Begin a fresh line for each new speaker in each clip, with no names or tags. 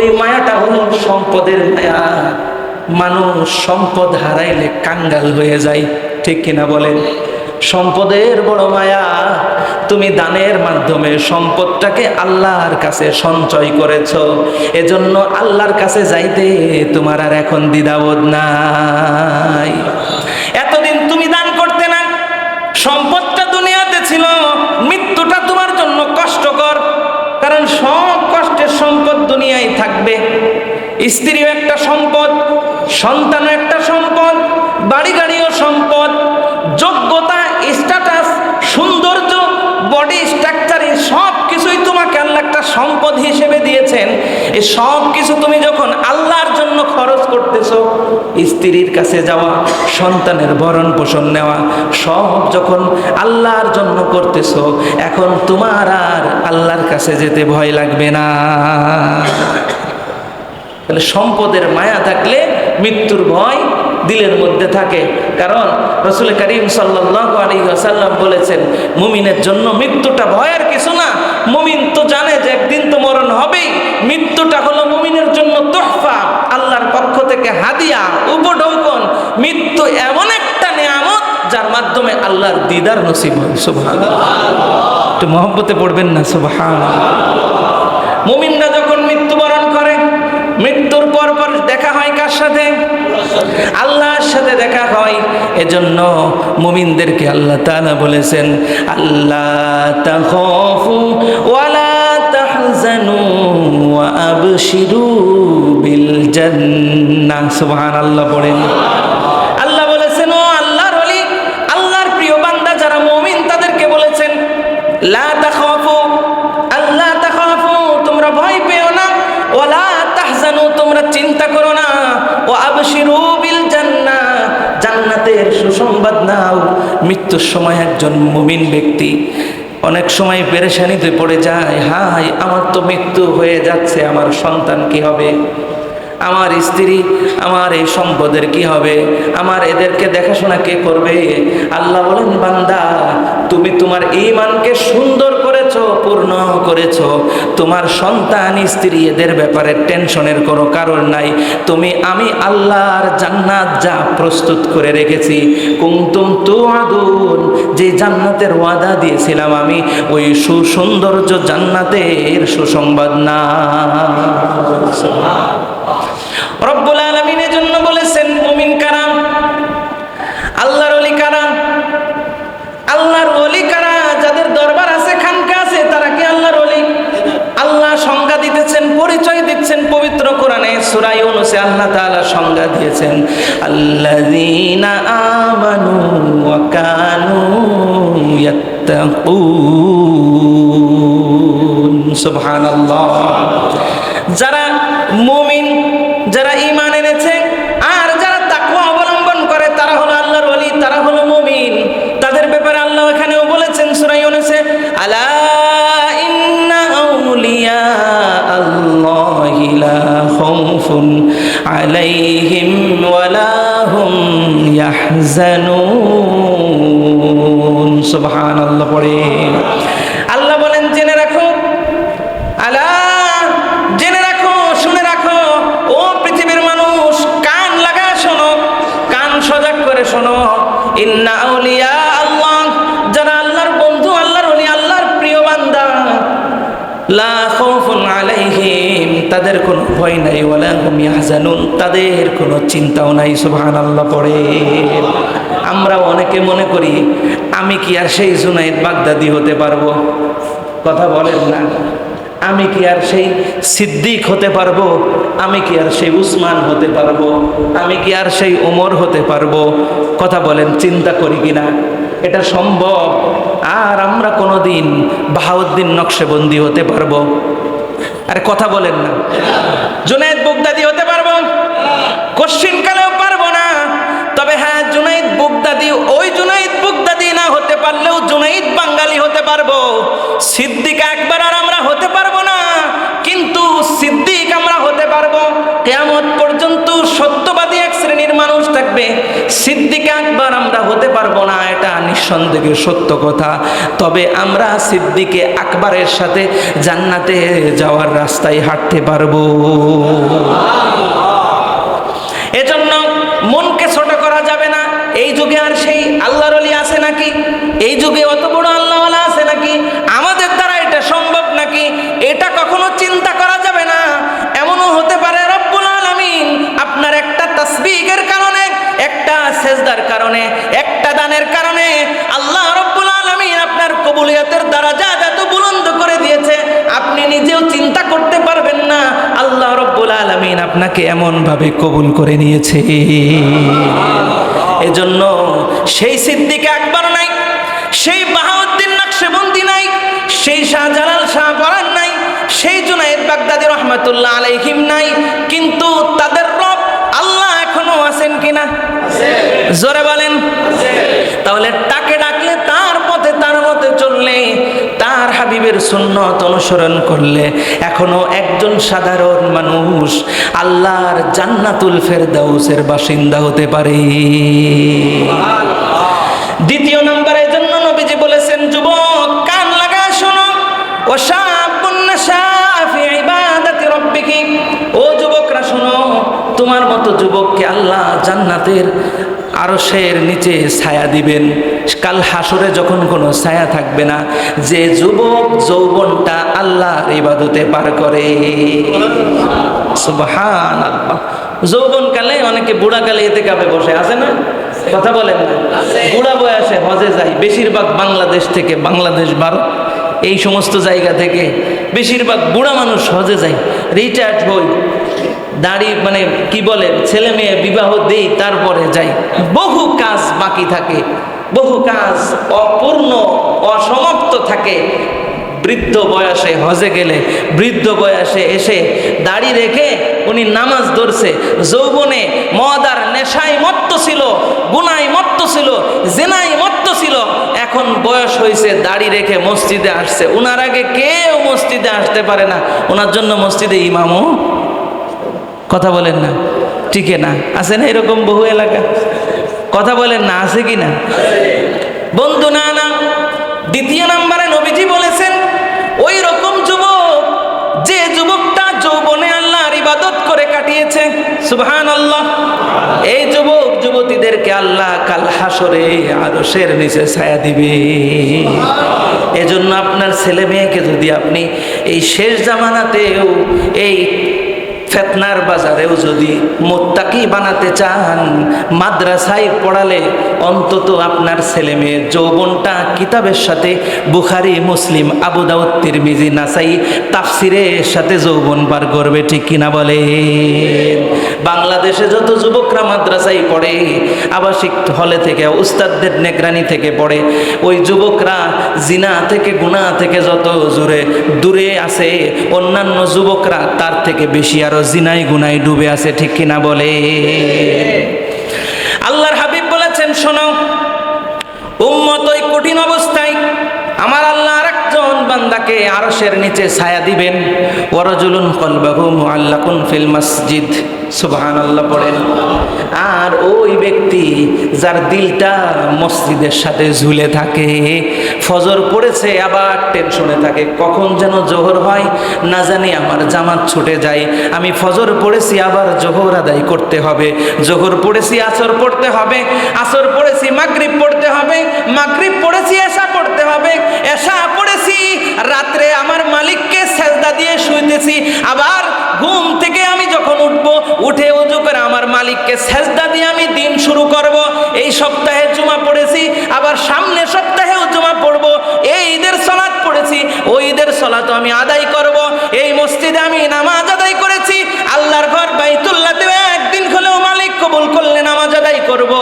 ওই মায়াটা হলো সম্পদের মায়া। মানুষ সম্পদ হারাইলে কাঙ্গাল হয়ে যায়, ঠিক কিনা বলেন? সম্পদের বড় মায়া, তুমি দানের মাধ্যমে সম্পদটাকে আল্লাহর কাছে সঞ্চয় করেছ। এজন্য আল্লাহর কাছে যাইতে তোমার আর এখন দ্বিধাবোধ নাই। এতদিন তুমি দান করতে না, সম্পদটা দুনিয়াতে ছিল, মৃত্যুটা তোমার জন্য কষ্টকর। কারণ সব কষ্টের সম্পদ দুনিয়ায় থাকবে। স্ত্রীও একটা সম্পদ, সন্তানও একটা সম্পদ বাড়ি গাড়িও সম্পদ। যোগ্যতা স্ট্যাটাস সৌন্দর্য বডি স্ট্রাকচার সব কিছুই তোমাকে আল্লাহ একটা সম্পদ হিসেবে দিয়েছেন। এই সব কিছু তুমি যখন আল্লাহর জন্য খরচ করতেছো স্ত্রীর কাছে যাওয়া, সন্তানের ভরণ পোষণ নেওয়া, সব যখন আল্লাহর জন্য করতেছো, এখন তোমার আর আল্লাহর কাছে যেতে ভয় লাগবে না। তাহলে সম্পদের মায়া থাকলে মৃত্যুর ভয় দিলের মধ্যে থাকে। কারণ রসুল করিম সাল্লাহ আলী বলেছেন, মুমিনের জন্য মৃত্যুটা ভয়ের কিছু না। মুমিন তো জানে যে একদিন তো মরণ হবেই। মৃত্যুটা হলো মুমিনের জন্য থেকে হাদিয়া, উপঢৌকন, মৃত্যু এমন একটা নিয়ামত যার মাধ্যমে আল্লাহর দিদার নসিব হয়। একটু মহব্বতে পড়বেন না? সুবহান মুমিনরা যখন মৃত্যুবরণ করে, মৃত্যুর পর পর দেখা হয় কার সাথে? আল্লাহর সাথে দেখা হয়। এজন্য মুমিনদেরকে আল্লাহ তাআলা বলেছেন আল্লাহ তাখাফু ওয়ালা তাহজানু ওয়া আবশিরু বিল জান্নাহ। সুবহানাল্লাহ পড়েন। আল্লাহ বলেছেন, ও আল্লাহর ওলি, আল্লাহর প্রিয় বান্দা যারা মুমিন, তাদেরকে বলেছেন, লা তাখাফু আল্লাহ তাখাফু, তোমরা ভয় পেও না। ওয়ালা তাহজানু, তোমরা চিন্তা করো না। ও আবশিরু বিল জান্নাহ, জান্নাতের সুসংবাদ নাও। মৃত্যুর সময় একজন মুমিন ব্যক্তি অনেক সময় পেরেশানিতে পড়ে যায়। হাই আমার তো মৃত্যু হয়ে যাচ্ছে, আমার সন্তান কি হবে? আমার স্ত্রী, আমার এই সম্পদের কি হবে? আমার এদেরকে দেখাশোনা কে করবে? আল্লাহ বলেন, বান্দা, তুমি তোমার ইমানকে সুন্দর করেছ, পূর্ণ করেছ। তোমার সন্তান, স্ত্রী, এদের ব্যাপারে টেনশনের কোনো কারণ নাই। তুমি, আমি আল্লাহর জান্নাত যা প্রস্তুত করে রেখেছি। কুমতুম তু আদুন যে জান্নাতের ওয়াদা দিয়েছিলাম আমি, ওই সুসৌন্দর্য জান্নাতের সুসংবাদ না। রব্বুল দিচ্ছেন পবিত্র কোরআনে সূরা অনুসে আল্লাহ তাআলা সংজ্ঞা দিয়েছেন, আল্লাযীনা আমানু ওয়া কানু সুবহানাল্লাহ। যারা মুমিন ইয়াহজানুন সুবহানাল্লাহ, পড়ে। আল্লাহ বলেন, জেনে রাখো। আলা, জেনে রাখো, শুনে রাখো। ও পৃথিবীর মানুষ, কান লাগা শোনো, কান সজাগ করে শোনো। ইন্না আউলিয়া আল্লাহ, যারা আল্লাহর বন্ধু, আল্লাহর ওলি, আল্লাহর প্রিয় বান্দা। লা তাদের কোনো ভয় নাই, ওয়ালা হুম ইয়াহজানুন, তাদের কোনো চিন্তাও নাই, সুবহানাল্লাহ, পড়ে। আমরা অনেকে মনে করি, আমি কি আর সেই জুনাইদ বাগদাদি হতে পারব? কথা বলেন না। আমি কি আর সেই সিদ্দিক হতে পারব? আমি কি আর সেই উসমান হতে পারব? আমি কি আর সেই ওমর হতে পারব? কথা বলেন, চিন্তা করি কিনা এটা সম্ভব? আর আমরা কোনোদিন বাহাউদ্দিন নকশেবন্দি হতে পারব? আরে কথা বলেন না। জুনাইদ বুগদাদি হতে পারব? কোশ্চিন কালেও পারব না তবে হ্যাঁ জুনাইদ বুগদাদি ওই জুনাইদ বুগদাদি না হতে পারলেও জুনাইদ বাঙালি হতে পারব সিদ্দিক একবার আর আমরা হতে পারব না কিন্তু সিদ্দিক আমরা হতে পারব কেয়ামত পর্যন্ত সত্যবাদী এক শ্রেণির মানুষ থাকবে। সিদ্দিক আকবর আমরা হতে পারব না, এটা নিঃসন্দেহে সত্য কথা। তবে আমরা সিদ্দিকে আকবরের সাথে জান্নাতে যাওয়ার রাস্তায় হাঁটতে পারব। এজন্য মনকে ছোট করা যাবে না। এই যুগে আর সেই আল্লাহর অলি আছে নাকি? এই যুগে অত বড় আল্লাহওয়ালা আছে নাকি আমাদের দ্বারা এটা সম্ভব নাকি এটা কখনো চিন্তা করা যাবে না এমনও হতে পারে রব্বুল আলামিন আপনার একটা তাসবিহের কারণে একটা সেজদার কারণে, একটা দানের কারণে আল্লাহ রব্বুল আলামিন আপনার কবুলিয়তের দ্বারা যা এত বুলন্দ করে দিয়েছে, আপনি নিজেও চিন্তা করতে পারবেন না, আল্লাহ রব্বুল আলামিন আপনাকে এমন ভাবে কবুল করে নিয়েছে। এজন্য সেই সিদ্দিকে আকবর নাই, সেই বাহাউদ্দিন নকশেবন্দি নাই, সেই শাহজালাল শাহ পরান নাই, সেই জুনাইদ বাগদাদি রহমতুল্লাহ আলাইহিম নাই, কিন্তু জোরে বলেন। তাহলে তাকে ডাকলে তার পথে, তার মতে চললে, তার হাবিবের সুন্নত অনুসরণ করলে এখনও একজন সাধারণ মানুষ আল্লাহর জান্নাতুল ফেরদাউসের বাসিন্দা হতে পারে। দ্বিতীয় নম্বরের জন্য নবীজি বলেছেন, যুবক, কান লাগা শোনো। ও ও যুবকরা, শোনো, তোমার মতো যুবককে আল্লাহ জান্নাতের আরশের নিচে ছায়া দিবেন। কাল হাসরে যখন কোনো ছায়া থাকবে না, যে যুবক যৌবনটা আল্লাহর ইবাদতে পার করে। সুবহান আল্লাহ যৌবনকালে অনেকে বুড়াকালে এতে কাপে বসে, আছে না? কথা বলেন না। বুড়া বয়সে হজে যায়, বেশিরভাগ বাংলাদেশ থেকে, বাংলাদেশ, ভারত, এই সমস্ত জায়গা থেকে বেশিরভাগ বুড়া মানুষ হজে যায়, রিটায়ার্ড হই দাড়ি মানে কি বলে, ছেলে মেয়ে বিবাহ দেই, তারপরে যাই। বহু কাজ বাকি থাকে, বহু কাজ অপূর্ণ, অসমাপ্ত থাকে। বৃদ্ধ বয়সে হজে গেলে, বৃদ্ধ বয়সে এসে দাড়ি রেখে উনি নামাজ ধরছে। যৌবনে মদ আর নেশায় মত্ত ছিল, গুনায় মত্ত ছিল জেনাই মত্ত ছিল। এখন বয়স হয়েছে দাড়ি রেখে মসজিদে আসছে। ওনার আগে কেউ মসজিদে আসতে পারে না। ওনার জন্য মসজিদে ইমামও কথা বলেন না। টিকে না। আছে না এরকম বহু এলাকা? কথা বলেন না, আছে কি না? বন্ধু না না। দ্বিতীয় নাম্বারে নবীজি বলেছেন ওই রকম যুবক, যে যুবকটা যৌবনে আল্লাহর ইবাদত করে কাটিয়েছে সুবহান আল্লাহ এই যুবক যুবতীদেরকে আল্লাহ কাল হাসরে আরশের নিচে ছায়া দিবে। এজন্য আপনার ছেলে মেয়েকে যদি আপনি এই শেষ জামানাতেও এই ফেতনার বাজারেও যদি মোত্তাকি বানাতে চান, মাদ্রাসায় পড়ালে অন্তত আপনার ছেলে মেয়ে যৌবনটা কিতাবের সাথে বুখারি, মুসলিম, আবু দাউদ, তিরমিজি, নাসাই তাফসিরের সাথে যৌবন বার করবে, ঠিক কিনা বলে বাংলাদেশে যত যুবকরা মাদ্রাসায় পড়ে, আবাসিক হলে থেকে, উস্তাদদের নেগরানি থেকে পড়ে, ওই যুবকরা জিনা থেকে গুণা থেকে যত জোরে দূরে আছে, অন্যান্য যুবকরা তার থেকে বেশি আরও জিনাই গুনাই ডুবে আছে, ঠিক কিনা বলে? আল্লাহর হাবিব বলেছেন, শোনো, উম্মত ওই কঠিন অবস্থায় আমার আল্লাহ আরেকজন বান্দাকে আরশের নিচে ছায়া দিবেন। ওয়ারাজুলুন কলবাহু মুআল্লাকুন ফিল মসজিদ। সুবহানাল্লাহ পড়েন। আর ওই ব্যক্তি যার দিলটা মসজিদের সাথে ঝুলে থাকে, ফজর পড়েছে, আবার টেনশনে থাকে, কখন যেন জোহর হয়, না জানি আমার জামাত ছুটে যায়। আমি ফজর পড়েছি, আবার জোহর আদায় করতে হবে। জোহর পড়েছি, আসর পড়তে হবে, আসর পড়েছি, মাগরিব পড়তে হবে, মাগরিব পড়েছি, এশা পড়তে হবে, এশা পড়েছি, রাত্রে আমার মালিককে সেজদা দিয়ে শুইতেছি, আবার ঘুম থেকে আমি উঠব, উঠে উজু করে আমার মালিককে সেজদা দিয়ে আমি দিন শুরু করব। এই সপ্তাহে জুমা পড়েছি, আবার সামনের সপ্তাহেও জুমা পড়ব। এই ঈদের সলাৎ পড়েছি, ওই ঈদের সলাৎ আমি আদায় করব। এই মসজিদে আমি নামাজ আদায় করেছি, আল্লাহর ঘর বাইতুল্লাতে একদিন হলেও মালিক কবুল করলে নামাজ আদায় করব।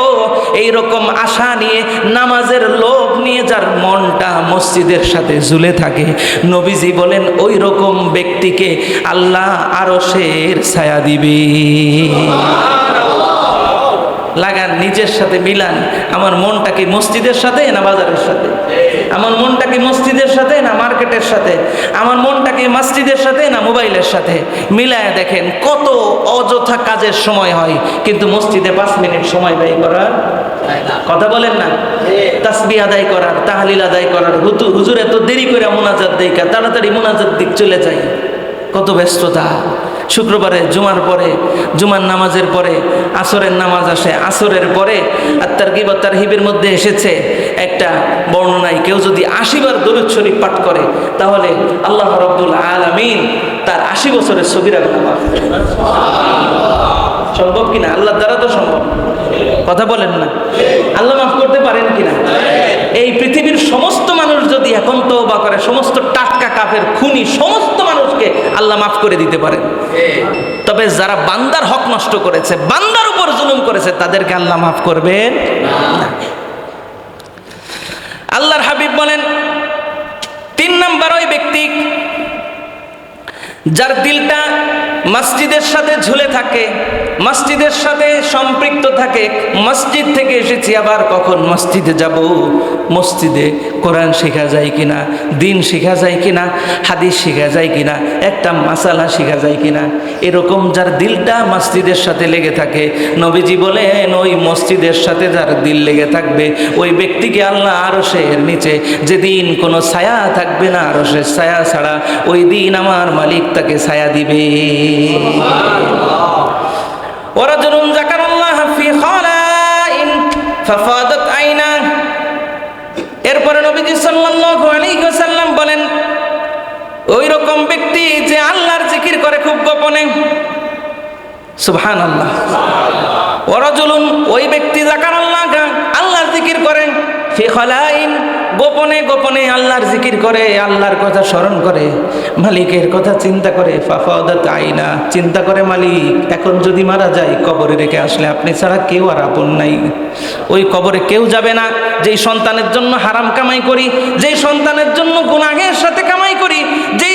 এই রকম আশা নিয়ে নামাজের লোভ নিয়ে যার মনটা মসজিদের সাথে ঝুলে থাকে। নবীজি বলেন, ওই রকম ব্যক্তিকে আল্লাহ আরও শের ছায়া দিবে। লাগান, নিজের সাথে মিলান। আমার মনটা কি মসজিদের সাথে না বাজারের সাথে? আমার মনটা কি মসজিদের সাথে না মার্কেটের সাথে? আমার মনটা কি মসজিদের সাথে না মোবাইলের সাথে? মিলায় দেখেন, কত অযথা কাজের সময় হয়, কিন্তু মসজিদে পাঁচ মিনিট সময় ব্যয় করার কথা বলেন না? তাসবি আদায় করার তাহালিল আদায় করার হুতু হুজুর এত দেরি করে মোনাজাত কা, তাড়াতাড়ি মোনাজাত দিক চলে যায়। কত ব্যস্ততা। শুক্রবারে জুমার পরে জুমার নামাজের পরে আসরের নামাজ আসে আসরের পরে আর তার কি তার হিবের মধ্যে এসেছে একটা বর্ণনায় কেউ যদি আশিবার দরুদ শরীফ পাঠ করে তাহলে আল্লাহ রব্দুল আলামিন তার আশি বছরের সবিরা মাফ সম্ভব কিনা আল্লাহ দ্বারা তো সম্ভব। কথা বলেন না। আল্লাহ মাফ করতে পারেন কিনা এই পৃথিবীর সমস্ত মানুষ যদি এখন তওবা করে, সমস্ত টাটকা কাফের খুনি, সমস্ত মানুষকে আল্লাহ মাফ করে দিতে পারেন। তবে যারা বান্দার হক নষ্ট করেছে, বান্দার উপর জুলুম করেছে, তাদেরকে আল্লাহ মাফ করবেন আল্লাহর হাবিব বলেন, তিন নম্বর ওই ব্যক্তি যার দিলটা মসজিদের সাথে ঝুলে থাকে মসজিদের সাথে সম্পৃক্ত থাকে। মসজিদ থেকে এসেছি, আবার কখন মসজিদে যাব? মসজিদে কোরআন শেখা যায় কিনা? দিন শেখা যায় কিনা? হাদিস শেখা যায় কিনা? একটা মাসালা শেখা যায় কিনা? এরকম যার দিলটা মসজিদের সাথে লেগে থাকে। নবীজি বলেন, ওই মসজিদের সাথে যার দিল লেগে থাকবে, ওই ব্যক্তিকে আল্লাহ আরও এর নিচে যেদিন কোনো ছায়া থাকবে না আরও ছায়া ছাড়া, ওই দিন আমার মালিক তাকে ছায়া দিবে। ورجل ذكر الله في خلاء ففاضت عيناه এরপরে নবীজি সাল্লাল্লাহু আলাইহি ওয়াসাল্লাম বলেন ওই রকম ব্যক্তি যে আল্লাহর জিকির করে খুব গোপনে সুবহানাল্লাহ ওয়ারাজুলুন ওই ব্যক্তি জাকার আল্লাহ আল্লাহর জিকির করে ফি খলাইন গোপনে গোপনে আল্লাহর জিকির করে, আল্লাহর কথা স্মরণ করে, মালিকের কথা চিন্তা করে, ফাফাদাত আইনা, চিন্তা করে মালিক, এখন যদি মারা যায়, কবরে রেখে আসলে আপনি ছাড়া কেউ আর আপন নাই। ওই কবরে কেউ যাবে না, যেই সন্তানের জন্য হারাম কামাই করি, যেই সন্তানের জন্য গুনাহের সাথে কামাই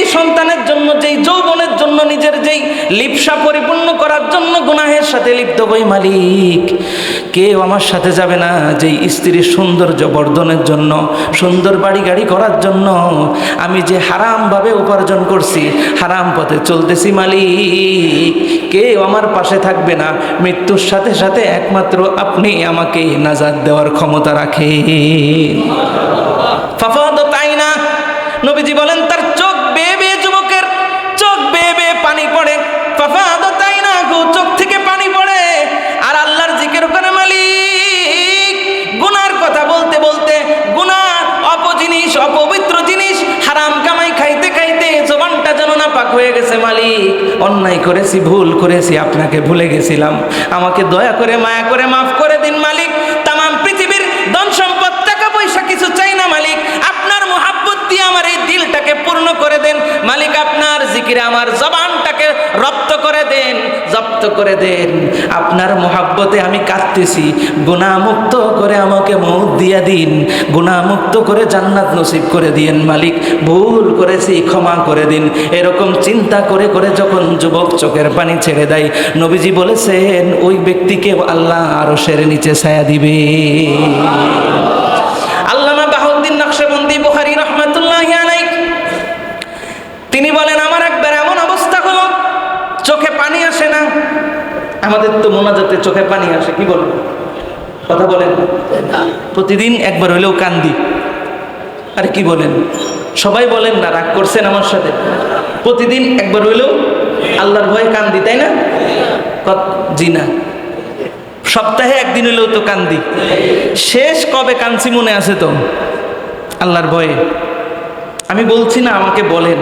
যেই সন্তানের জন্য, যেই যৌবনের জন্য, নিজের যেই লিপসা পরিপূর্ণ করার জন্য গুনাহের সাথে লিপ্ত হই মালিক। কেউ আমার সাথে যাবে না, যেই স্ত্রীর সৌন্দর্য বর্ধনের জন্য, সুন্দর বাড়ি গাড়ি করার জন্য। আমি যে হারামভাবে উপার্জন করছি, হারাম পথে চলতেছি মালিক। কেউ আমার পাশে থাকবে না, মৃত্যুর সাথে সাথে একমাত্র আপনি আমাকে নাজাদ দেওয়ার ক্ষমতা রাখেন। ফাফাদ তাই না নবীজি বলেন তার চোখ বেয়ে বেয়ে যুবকের চোখ বেয়ে বেয়ে পানি পড়ে ফাফাদ আপনাকে ভুলে গেছিলাম। আমাকে দয়া করে, মায়া করে মাফ করে দিন মালিক। তামাম পৃথিবীর ধন সম্পদ, টাকা পয়সা কিছু চাই না মালিক। আপনার আমার এই দিলটাকে পূর্ণ করে দেন। মালিক, আপনার জিকিরে আমার দেন জব্দ করে দেন। আপনার মোহাব্বতে আমি কাঁদতেছি। গুণামুক্ত করে আমাকে মৌত দিয়া দিন। গুণামুক্ত করে জান্নাত নসিব করে দিয়েন মালিক। ভুল করেছি, ক্ষমা করে দিন। এরকম চিন্তা করে করে যখন যুবক চোখের পানি ছেড়ে দেয়, নবীজি বলেছেন, ওই ব্যক্তিকে আল্লাহ আরও সেরে নিচে ছায়া দিবে আল্লামা বাহুদ্দিন নকশবন্দি বুখারী রহমাতুল্লাহ আলাইহি তিনি বলেন আমার একবার এমন অবস্থা হলো চোখে পানি আসে না আমাদের তো মোনাজাতে চোখে পানি আসে, কি বলেন কথা বলেন। প্রতিদিন একবার হইলেও কান্দি। আরে কি বলেন? সবাই বলেন না, রাগ করছেন আমার সাথে। প্রতিদিন একবার হইলেও আল্লাহর ভয়ে কান্দি, তাই না? জি না সপ্তাহে একদিন হইলেও তো কান্দি। শেষ কবে কাঞ্চি মনে আছে তো? আল্লাহর ভয়ে। আমি বলছি না, আমাকে বলেন।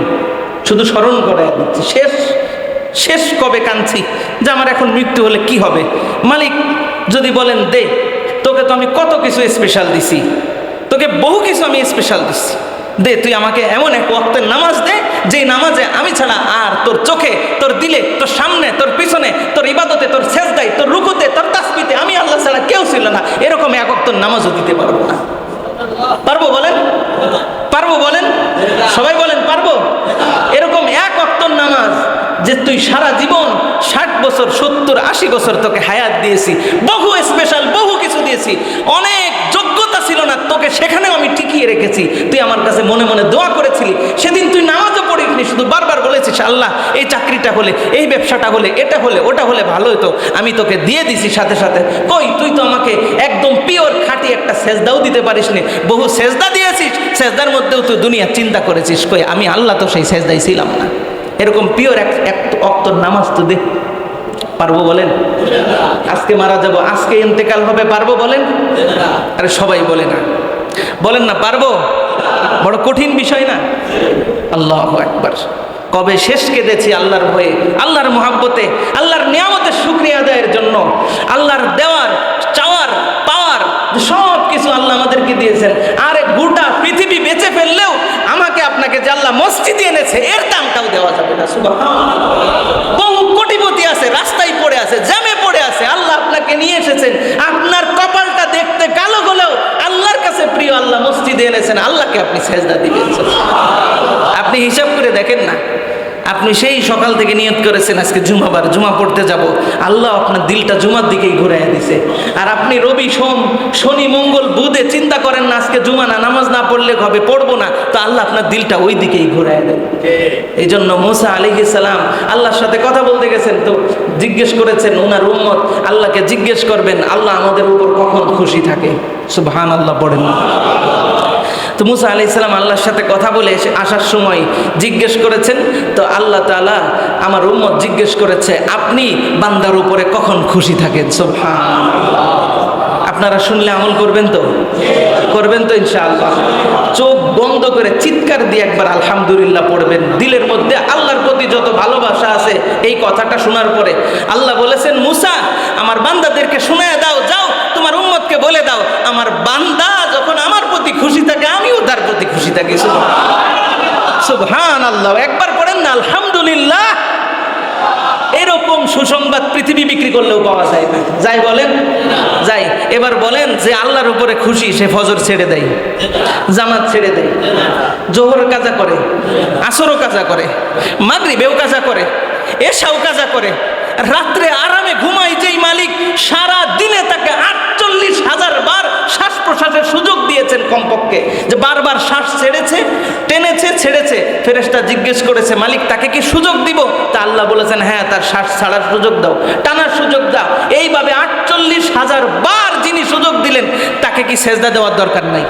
শুধু স্মরণ করে দিচ্ছি। শেষ শেষ কবে কাঁদছি যে আমার এখন মৃত্যু হলে কি হবে? মালিক যদি বলেন, দে, তোকে তো আমি কত কিছু স্পেশাল দিছি। তোকে বহু কিছু আমি স্পেশাল দিছি। দে, তুই আমাকে এমন এক ওয়াক্তের নামাজ দে যে নামাজে আমি ছাড়া আর তোর চোখে, তোর দিলে, তোর সামনে, তোর পিছনে, তোর ইবাদতে, তোর শেষদাই তোর রুকুতে, তোর তাসবিতে আমি আল্লাহ ছাড়া কেউ ছিল না। এরকম এক ওয়াক্তের নামাজও দিতে পারব না। পারব বলেন? পারব বলেন? সবাই বলেন, পারব? এরকম এক অক্তর নামাজ যে তুই সারা জীবন ষাট বছর, সত্তর, আশি বছর তোকে হায়াত দিয়েছি, বহু স্পেশাল বহু কিছু দিয়েছি, অনেক যোগ্যতা ছিল না, তোকে সেখানেও আমি টিকিয়ে রেখেছি। তুই আমার কাছে মনে মনে দোয়া করেছিলি, সেদিন তুই নামাজও পড়িসনি, শুধু বারবার বলেছিস, আল্লাহ, এই চাকরিটা হলে, এই ব্যবসাটা হলে, এটা হলে, ওটা হলে ভালো হতো আমি তোকে দিয়ে দিছি সাথে সাথে। কই, তুই তো আমাকে একদম পিওর খাঁটি একটা সেজদাও দিতে পারিস নি বহু সেজদা দিয়েছিস, সেজদার মধ্যেও তুই দুনিয়ার চিন্তা করেছিস, কই, আমি আল্লাহ তো সেই সেজদাই ছিলাম না। এরকম পিওর এক অক্তর নামাজ তো দে। পারব বলেন? আজকে মারা যাব, আজকে ইন্তেকাল হবে, পারব বলেন? আরে সবাই বলে না। বলেন না, পারব? বড় কঠিন বিষয় না? আল্লাহ একবার কবে শেষ কেঁদেছি আল্লাহর ভয়ে, আল্লাহর মোহাব্বতে, আল্লাহর নিয়ামতের শুক্রিয়া আদায়ের জন্য, আল্লাহর দেওয়ার, চাওয়ার, পাওয়ার সব কিছু আল্লাহ আমাদেরকে দিয়েছেন। আরে গোটা পৃথিবী বেঁচে ফেললেও আপনাকে যে আল্লাহ মসজিদে এনেছে, এর দামটাও দেওয়া যাবে না শুভ বহু কোটিপতি আছে, রাস্তায় পড়ে আছে জ্যামে পড়ে আছে, আল্লাহ আপনাকে নিয়ে এসেছেন। আপনার কপালটা দেখতে কালো হলেও আল্লাহর কাছে প্রিয় আল্লাহ মসজিদে এনেছেন, আল্লাহকে আপনি সেজদা দিবেন আপনি হিসাব করে দেখেন না। আপনি সেই সকাল থেকে নিয়ত করেছেন, আজকে জুমাবার, জুমা পড়তে যাব। আল্লাহ আপনার দিলটা জুমার দিকেই ঘুরাইয়া দিছে। আর আপনি রবি সোম, শনি, মঙ্গল, বুধে চিন্তা করেন না, আজকে জুমা না, নামাজ না পড়লে হবে পড়ব না, তো আল্লাহ আপনার দিলটা ওই দিকেই ঘুরাইয়া দেন। এই জন্য মোসা আলী সালাম আল্লাহর সাথে কথা বলতে গেছেন তো, জিজ্ঞেস করেছেন ওনার উম্মত আল্লাহকে জিজ্ঞেস করবেন, আল্লাহ আমাদের উপর কখন খুশি থাকে? সুবহান আল্লাহ পড়েন তো মুসা আলি ইসলাম আল্লাহর সাথে কথা বলে এসে আসার সময় জিজ্ঞেস করেছেন, তো আল্লাহ তালা আমার উম্মত জিজ্ঞেস করেছে, আপনি বান্দার উপরে কখন খুশি থাকেন? আপনারা শুনলে আমল করবেন তো? করবেন তো ইনশাআল্লাহ। চোখ বন্ধ করে চিৎকার দিয়ে একবার আলহামদুলিল্লাহ পড়বেন। দিলের মধ্যে আল্লাহর প্রতি যত ভালোবাসা আছে, এই কথাটা শোনার পরে আল্লাহ বলেছেন, মুসা, আমার বান্দাদেরকে শোনায় দাও, যাও, তোমার উম্মতকে বলে দাও, আমার বান্দা যখন আমার প্রতি খুশি থাকে খুশি থাকি সুবহান আল্লাহ একবার পড়েন না, আলহামদুলিল্লাহ। এরকম সুসংবাদ পৃথিবী বিক্রি করলেও পাওয়া যায় না। যাই বলেন, যাই। এবার বলেন যে আল্লাহর উপরে খুশি, সে ফজর ছেড়ে দেয়, জামাত ছেড়ে দেয়, জোহর কাজা করে, আসরও কাজা করে, মাগরিবেও কাজা করে এসাও কাজা করে। রাত্রে আরামে ঘুমাই যেই মালিক সারা দিনে তাকে আটচল্লিশ হাজার বার প্রশ্বাসের সুযোগ দিয়েছেন কমপক্ষে যে বারবার শ্বাস ছেড়েছে, টেনেছে, ছেড়েছে। ফেরেস্তা জিজ্ঞেস করেছে, মালিক, তাকে কি সুযোগ দিব? তা আল্লাহ বলেছেন হ্যাঁ তার শ্বাস ছাড়ার সুযোগ দাও, টানার সুযোগ দাও। এইভাবে আটচল্লিশ হাজার বার যিনি সুযোগ দিলেন, তাকে কি সেজদা দেওয়ার দরকার নাই?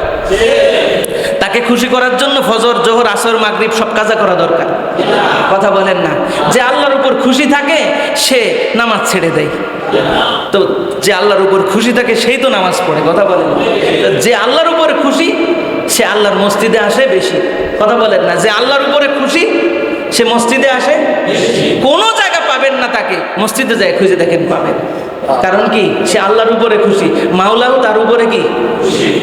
তাকে খুশি করার জন্য ফজর, জোহর, আসর, মাগরিব সব কাজা করা দরকার। কথা বলেন না। যে আল্লাহর উপর খুশি থাকে, সে নামাজ ছেড়ে দেয়। তো যে আল্লাহর উপর খুশি থাকে, সেই তো নামাজ পড়ে, কথা বলেন যে আল্লাহর উপরে খুশি, সে আল্লাহর মসজিদে আসে বেশি। কথা বলেন না, যে আল্লাহর উপরে খুশি, সে মসজিদে আসে কোনো জায়গা পাবেন না তাকে মসজিদে যায় খুঁজে দেখেন পাবেন। কারণ কি? সে আল্লাহর উপরে খুশি। মাওলাও তার উপরে কি?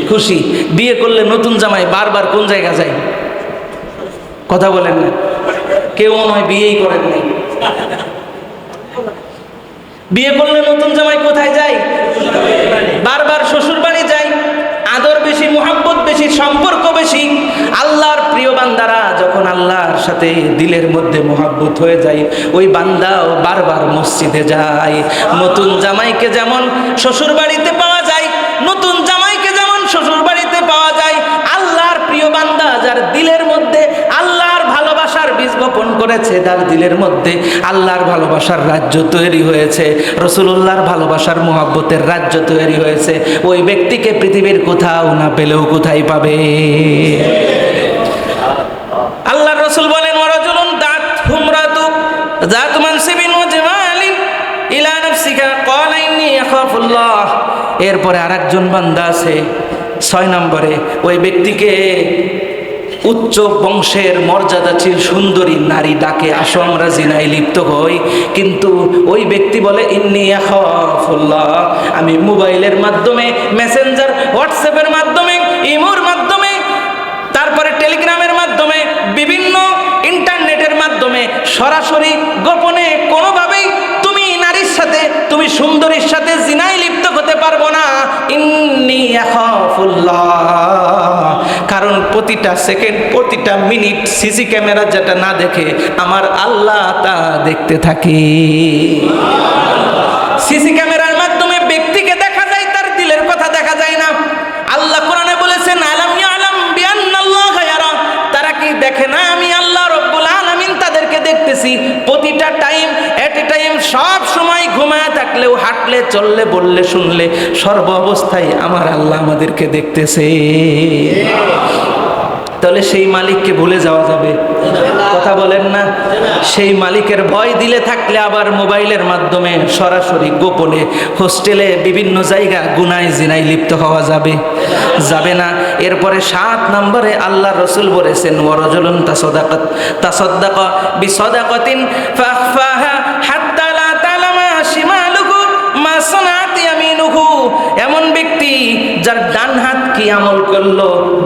খুশি। বিয়ে করলে নতুন জামাই বারবার কোন জায়গা যায়? কথা বলেন না। কেউ মনে হয় বিয়েই করেন নাই। বিয়ে করলে নতুন জামাই কোথায় যায়? বারবার শ্বশুর বাড়ি যায়। আদর বেশি মোহাব্বত বেশি সম্পর্ক বেশি। প্রিয় বান্দারা, যখন আল্লাহর সাথে দিলের মধ্যে মোহাব্বত হয়ে যায়, ওই বান্দাও বারবার মসজিদে যায়। নতুন জামাইকে যেমন শ্বশুর বাড়িতে পাওয়া যায়, নতুন জামাইকে যেমন শ্বশুর বাড়িতে পাওয়া যায়, আল্লাহর প্রিয় বান্দা যার দিলের মধ্যে আল্লাহর ভালোবাসার বীজ বপন করেছে, তার দিলের মধ্যে আল্লাহর ভালোবাসার রাজ্য তৈরি হয়েছে রসুল্লাহর ভালোবাসার মোহাব্বতের রাজ্য তৈরি হয়েছে। ওই ব্যক্তিকে পৃথিবীর কোথাও না পেলেও কোথায় পাবে? এরপরে আরেকজন বান্দা আছে, ছয় নম্বরে, ওই ব্যক্তিকে উচ্চ বংশের মর্যাদাশীল সুন্দরী নারী ডাকে, আসো আমরা জিনায় লিপ্ত হই। কিন্তু ওই ব্যক্তি বলে, ইন্নি আখাফুল্লাহ। আমি মোবাইলের মাধ্যমে, মেসেঞ্জার, হোয়াটসঅ্যাপের মাধ্যমে, ইমোর মাধ্যমে, তারপরে টেলিগ্রামের মাধ্যমে, বিভিন্ন ইন্টারনেটের মাধ্যমে, সরাসরি গোপনে কোনোভাবেই তুমি নারীর সাথে, তুমি সুন্দরীর সাথে জিনাই লিপ্ত পারব না। ইন্নি কারণ প্রতিটা সেকেন্ড, প্রতিটা মিনিট সিসি ক্যামেরা যেটা না দেখে আমার আল্লাহ তা দেখতে থাকে। সিসি ক্যামেরার মাধ্যমে ব্যক্তিকে দেখা যায়, তার দিলের কথা দেখা যায় না। আল্লাহ কোরআনে বলেছেন, আলাম আলাম বিয়ান তারা কি দেখে না আমি দেখতেছি, প্রতিটা টাইম এট এ টাইম সব সময় ঘুমায় থাকলেও হাঁটলে, চললে, বললে, শুনলে, সর্ব অবস্থায় আমার আল্লাহ আমাদেরকে দেখতেছে। তাহলে সেই মালিককে ভুলে যাওয়া যাবে। কথা বলেন না? সেই মালিকের ভয় দিলে থাকলে আবার মোবাইলের মাধ্যমে সরাসরি গোপনে হোস্টেলে বিভিন্ন জায়গা গুনায় জিনায় লিপ্ত হওয়া যাবে। যাবে না। এরপরে সাত নম্বরে আল্লাহ রসুল বলেছেন হাত্তা লা তালামা শিমালুহু মা সানাত ইয়ামিনুহু। এমন ব্যক্তি যার ডান হাত কি আমল করল,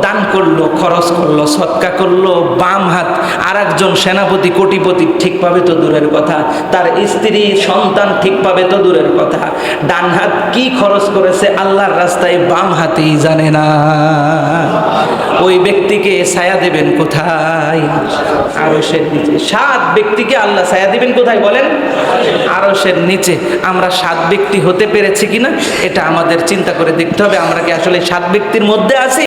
দান করল, খরচ করল, সৎকা করল, বাম হাত আর একজন সেনাপতি, কোটিপতি ঠিক পাবে তো দূরের কথা, তার স্ত্রী, সন্তান ঠিক পাবে তো দূরের কথা। ডান হাত কি খরচ করেছে আল্লাহর রাস্তায়, বাম হাতেই জানে না। ওই ব্যক্তিকে ছায়া দেবেন কোথায়? আরসের নিচে। সাত ব্যক্তিকে আল্লাহ ছায়া দিবেন কোথায় বলেন? আরসের নিচে। আমরা সাত ব্যক্তি হতে পেরেছি কিনা, এটা আমাদের চিন্তা করে দেখতে হবে। আমরা কি আসলে সাত ব্যক্তির মধ্যে আছি।